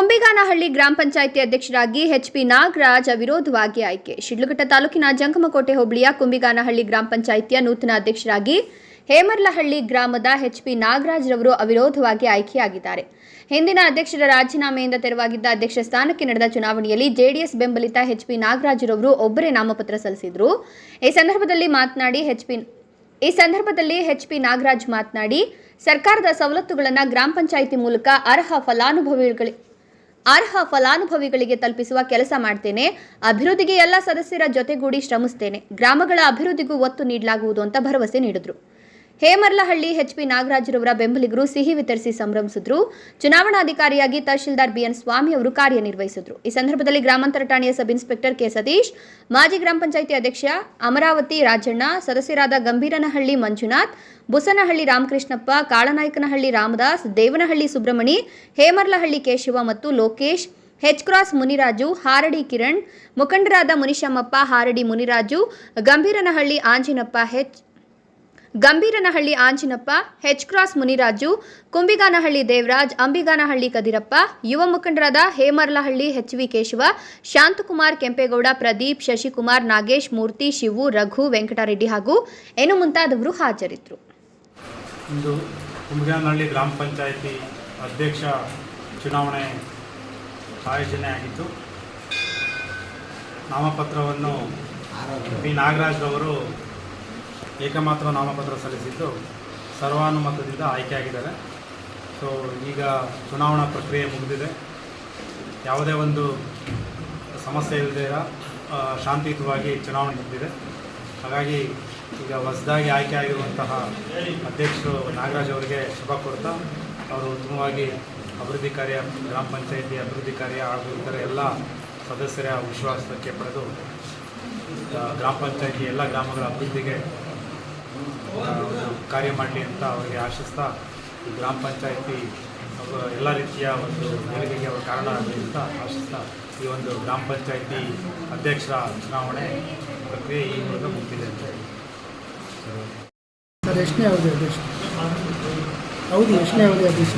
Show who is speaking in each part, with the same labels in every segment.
Speaker 1: ಕುಂಬಿಗಾನಹಳ್ಳಿ ಗ್ರಾಮ ಪಂಚಾಯಿತಿ ಅಧ್ಯಕ್ಷರಾಗಿ ಎಚ್ಪಿ ನಾಗರಾಜ್ ಅವಿರೋಧವಾಗಿ ಆಯ್ಕೆ. ಶಿಡ್ಲಘಟ್ಟ ತಾಲೂಕಿನ ಜಂಗಮಕೋಟೆ ಹೋಬಳಿಯ ಕುಂಬಿಗಾನಹಳ್ಳಿ ಗ್ರಾಮ ಪಂಚಾಯಿತಿಯ ನೂತನ ಅಧ್ಯಕ್ಷರಾಗಿ ಹೇಮರ್ಲಹಳ್ಳಿ ಗ್ರಾಮದ ಎಚ್ಪಿ ನಾಗರಾಜ್ ರವರು ಅವಿರೋಧವಾಗಿ ಆಯ್ಕೆಯಾಗಿದ್ದಾರೆ. ಹಿಂದಿನ ಅಧ್ಯಕ್ಷರ ರಾಜೀನಾಮೆಯಿಂದ ತೆರವಾಗಿದ್ದ ಅಧ್ಯಕ್ಷ ಸ್ಥಾನಕ್ಕೆ ನಡೆದ ಚುನಾವಣೆಯಲ್ಲಿ ಜೆಡಿಎಸ್ ಬೆಂಬಲಿತ ಎಚ್ಪಿ ನಾಗರಾಜ್ ರವರು ಒಬ್ಬರೇ ನಾಮಪತ್ರ ಸಲ್ಲಿಸಿದ್ರು. ಈ ಸಂದರ್ಭದಲ್ಲಿ ಮಾತನಾಡಿ ಎಚ್ಪಿ, ಈ ಸಂದರ್ಭದಲ್ಲಿ ಎಚ್ಪಿ ನಾಗರಾಜ್ ಮಾತನಾಡಿ, ಸರ್ಕಾರದ ಸವಲತ್ತುಗಳನ್ನು ಗ್ರಾಮ ಪಂಚಾಯಿತಿ ಮೂಲಕ ಅರ್ಹ ಫಲಾನುಭವಿಗಳಿಗೆ ಅರ್ಹ ಫಲಾನುಭವಿಗಳಿಗೆ ತಲುಪಿಸುವ ಕೆಲಸ ಮಾಡ್ತೇನೆ. ಅಭಿವೃದ್ಧಿಗೆ ಎಲ್ಲ ಸದಸ್ಯರ ಜೊತೆಗೂಡಿ ಶ್ರಮಿಸ್ತೇನೆ. ಗ್ರಾಮಗಳ ಅಭಿವೃದ್ಧಿಗೂ ಒತ್ತು ನೀಡಲಾಗುವುದು ಅಂತ ಭರವಸೆ ನೀಡಿದ್ರು. ಹೇಮರ್ಲಹಳ್ಳಿ ಎಚ್ಪಿ ನಾಗರಾಜರವರ ಬೆಂಬಲಿಗರು ಸಿಹಿ ವಿತರಿಸಿ ಸಂಭ್ರಮಿಸಿದ್ರು. ಚುನಾವಣಾಧಿಕಾರಿಯಾಗಿ ತಹಶೀಲ್ದಾರ್ ಬಿಎನ್ ಸ್ವಾಮಿ ಅವರು ಕಾರ್ಯನಿರ್ವಹಿಸಿದ್ರು. ಈ ಸಂದರ್ಭದಲ್ಲಿ ಗ್ರಾಮಾಂತರ ಠಾಣೆಯ ಸಬ್ ಇನ್ಸ್ಪೆಕ್ಟರ್ ಕೆ ಸತೀಶ್, ಮಾಜಿ ಗ್ರಾಮ ಪಂಚಾಯಿತಿ ಅಧ್ಯಕ್ಷ ಅಮರಾವತಿ ರಾಜಣ್ಣ, ಸದಸ್ಯರಾದ ಗಂಭೀರನಹಳ್ಳಿ ಮಂಜುನಾಥ್, ಬುಸನಹಳ್ಳಿ ರಾಮಕೃಷ್ಣಪ್ಪ, ಕಾಳನಾಯಕನಹಳ್ಳಿ ರಾಮದಾಸ್, ದೇವನಹಳ್ಳಿ ಸುಬ್ರಹ್ಮಣಿ, ಹೇಮರ್ಲಹಳ್ಳಿ ಕೇಶವ ಮತ್ತು ಲೋಕೇಶ್ ಹೆಚ್ ಕ್ರಾಸ್ ಮುನಿರಾಜು, ಹಾರಡಿ ಕಿರಣ್, ಮುಖಂಡರಾದ Munishamappa, Haradi Muniraju, Gambhiranahalli Anjinappa, H Gambhiranahalli Anjinappa H cross Muniraju, Kumbiganahalli Devaraj, Ambiganahalli Kadirappa, ಯುವ ಮುಖಂಡರಾದ ಹೇಮರ್ಲಹಳ್ಳಿ ಎಚ್ ವಿ ಕೇಶವ, ಶಾಂತಕುಮಾರ್ ಕೆಂಪೇಗೌಡ, ಪ್ರದೀಪ್, ಶಶಿಕುಮಾರ್, ನಾಗೇಶ್, ಮೂರ್ತಿ, ಶಿವು, ರಘು, ವೆಂಕಟರೆಡ್ಡಿ ಹಾಗೂ ಏನು ಮುಂತಾದವರು ಹಾಜರಿದ್ದರು
Speaker 2: ಇಂದು ಕುಂಬಿಗಾನಹಳ್ಳಿ ಗ್ರಾಮ ಪಂಚಾಯಿತಿ ಅಧ್ಯಕ್ಷ ಚುನಾವಣೆ ಆಯೋಜನೆ ಆಗಿತ್ತು. ನಾಮಪತ್ರವನ್ನು ಪಿ ನಾಗರಾಜ್ರವರು ಏಕಮಾತ್ರ ನಾಮಪತ್ರ ಸಲ್ಲಿಸಿದ್ದು ಸರ್ವಾನುಮತದಿಂದ ಆಯ್ಕೆಯಾಗಿದ್ದಾರೆ. ಸೊ ಈಗ ಚುನಾವಣಾ ಪ್ರಕ್ರಿಯೆ ಮುಗಿದಿದೆ. ಯಾವುದೇ ಒಂದು ಸಮಸ್ಯೆ ಇಲ್ಲದೆ ಶಾಂತಿಯುತವಾಗಿ ಚುನಾವಣೆ ನಡೆದಿದೆ ಹಾಗಾಗಿ ಈಗ ಹೊಸದಾಗಿ ಆಯ್ಕೆಯಾಗಿರುವಂತಹ ಅಧ್ಯಕ್ಷರು ನಾಗರಾಜ್ ಅವರಿಗೆ ಶುಭ ಕೊಡ್ತಾ ಅವರು ಉತ್ತಮವಾಗಿ ಅಭಿವೃದ್ಧಿ ಕಾರ್ಯ, ಗ್ರಾಮ ಪಂಚಾಯಿತಿ ಅಭಿವೃದ್ಧಿ ಕಾರ್ಯ ಹಾಗೂ ಇತರ ಎಲ್ಲ ಸದಸ್ಯರ ವಿಶ್ವಾಸಕ್ಕೆ ಪಡೆದು ಗ್ರಾಮ ಪಂಚಾಯಿತಿ ಎಲ್ಲ ಗ್ರಾಮಗಳ ಅಭಿವೃದ್ಧಿಗೆ ಕಾರ್ಯ ಮಾಡಲಿ ಅಂತ ಅವರಿಗೆ ಆಶಿಸ್ತಾ ಗ್ರಾಮ ಪಂಚಾಯಿತಿ ಎಲ್ಲ ರೀತಿಯ ಒಂದು ಏಳಿಗೆಗೆ ಅವರು ಕಾರಣ ಆಗಲಿ ಅಂತ ಆಶಿಸ್ತಾ ಈ ಒಂದು ಗ್ರಾಮ ಪಂಚಾಯಿತಿ ಅಧ್ಯಕ್ಷರ ಚುನಾವಣೆ ಪ್ರಕ್ರಿಯೆ ಈ ಮೂಲಕ ಮುಗಿದಿದೆ ಅಂತ ಹೇಳಿ.
Speaker 3: ಸರ್ ಎಷ್ಟನೇ ಅವಧಿ ಅಧ್ಯಕ್ಷ? ಅವಧಿ ಎಷ್ಟನೇ ಅವಧಿ ಅಧ್ಯಕ್ಷ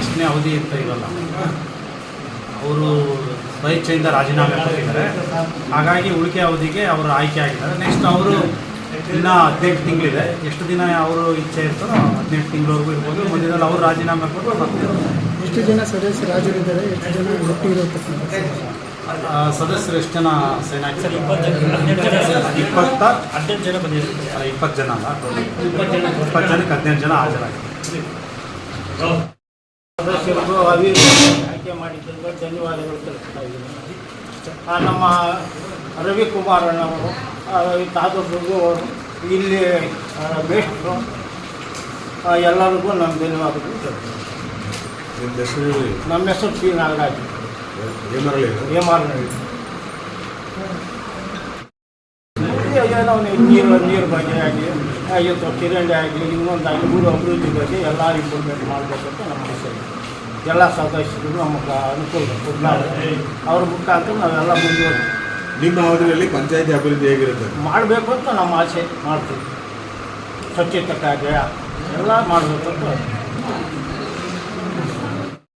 Speaker 2: ಎಷ್ಟನೇ ಅವಧಿ ಅಂತ ಇರಲ್ಲ. ಅವರು ಸ್ವೇಚ್ಛೆಯಿಂದ ರಾಜೀನಾಮೆ ಕೊಟ್ಟಿದ್ದಾರೆ. ಹಾಗಾಗಿ ಉಳಿಕೆ ಅವಧಿಗೆ ಅವರು ಆಯ್ಕೆ ಆಗಿದ್ದಾರೆ. ನೆಕ್ಸ್ಟ್ ಅವರು ಇನ್ನು ಹದಿನೆಂಟು ತಿಂಗಳಿದೆ. ಎಷ್ಟು ದಿನ ಅವರು ಇಚ್ಛೆ ಇರ್ತಾರೋ ಹದಿನೆಂಟು ತಿಂಗಳವರೆಗೂ ಇರ್ಬೋದು. ಮುಂದಿನಲ್ಲಿ ಅವರು ರಾಜೀನಾಮೆ ಕೊಟ್ಟು ಬರ್ತಾರೆ.
Speaker 3: ಎಷ್ಟು ಜನ ಸದಸ್ಯರು ಹಾಜರಿದ್ದಾರೆ ಎಷ್ಟು ಜನ ಒಟ್ಟಿಗಿರತಕ್ಕಂಥ
Speaker 2: ಸದಸ್ಯರು ಎಷ್ಟು ಜನ ಸೇನೆ? ಇಪ್ಪತ್ತ
Speaker 4: ಹದಿನೆಂಟು ಜನ ಬಂದಿದ್ದಾರೆ
Speaker 2: ಇಪ್ಪತ್ತು ಜನ ಅಲ್ಲ ಇಪ್ಪತ್ತು ಜನಕ್ಕೆ ಹದಿನೆಂಟು ಜನ ಹಾಜರಾಗಿದ್ದಾರೆ
Speaker 5: ಸದಸ್ಯರಿಗೂ ಅವಿ ಆಯ್ಕೆ ಮಾಡಿದ್ದಕ್ಕೆ ಧನ್ಯವಾದಗಳು ತಿಳಿಸ್ತಾ ಇದ್ದೀನಿ. ನಮ್ಮ ರವಿಕುಮಾರ್ ಅಣ್ಣವರು ಅವರು ಅವರು ಇಲ್ಲಿ ಬೇಸ್ಟ್ರು. ಎಲ್ಲರಿಗೂ ನಮ್ಮ ಧನ್ಯವಾದಗಳು.
Speaker 6: ನಿಮ್ಮ ಹೆಸರು
Speaker 5: ನಮ್ಮ ಹೆಸರು ಪಿ ನಾಗರಾಜ್. ಹೇಮಾರ್ನಹಳ್ಳಿ ಏನೋ ನೀರು ನೀರು ಬಗ್ಗೆ ಆಗಲಿ ಇವತ್ತು ಕಿರಣಿ ಆಗಲಿ ಇನ್ನೊಂದಾಗಲಿ ಊರು ಅಭಿವೃದ್ಧಿ ಬಗ್ಗೆ ಎಲ್ಲ ಇಂಪ್ರೂವ್ಮೆಂಟ್ ಮಾಡಬೇಕಂತ ನಮ್ಮ ಆಸೆ. ಎಲ್ಲ ಸದಸ್ಯರು ನಮಗೆ ಅನುಕೂಲ ಕೊಡ್ತಾರೆ ಅವ್ರ ಮುಖಾಂತರ ನಾವೆಲ್ಲ ಮುಂದೆ
Speaker 6: ನಿಮ್ಮ ಅವಧಿಯಲ್ಲಿ ಪಂಚಾಯತಿ ಅಭಿವೃದ್ಧಿ ಹೇಗಿರುತ್ತೆ?
Speaker 5: ಮಾಡಬೇಕು ಅಂತ ನಮ್ಮ ಆಸೆ ಮಾಡ್ತೀವಿ. ಸ್ವಚ್ಛತೆ ಕಾರ್ಯ ಎಲ್ಲ ಮಾಡಬೇಕು ಅಂತ